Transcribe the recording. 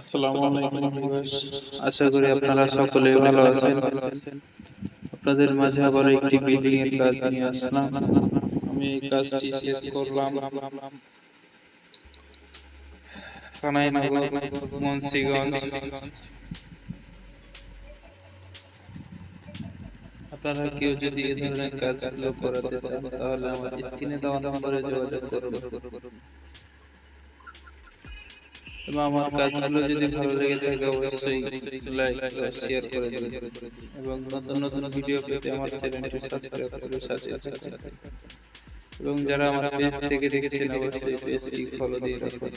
আসসালামু আলাইকুম ভিউয়ার্স আশা করি আপনারা সকলে ভালো আছেন। আপনাদের মাঝে আবার একটি বিল্ডিং এর কাজ নিয়ে আসলাম। আমি এই কাজটি শেষ করলাম। কানাইনগর মুন্সিগঞ্জ। আপনারা কেউ যদি এই ধরনের কাজগুলো করাতে চান, তাহলে আমার স্ক্রিনে দেওয়া নম্বরে যোগাযোগ করুন। এবং আমার কাজগুলো যদি ভালো লেগে থাকে, অবশ্যই লাইক শেয়ার করে দিন এবং নতুন নতুন ভিডিও পেতে আমার চ্যানেলটি সাবস্ক্রাইব করে সাথে থাকুন। এবং যারা আমার পেজ থেকে দেখছেন, অবশ্যই পেজটি ফলো দিয়ে রাখুন।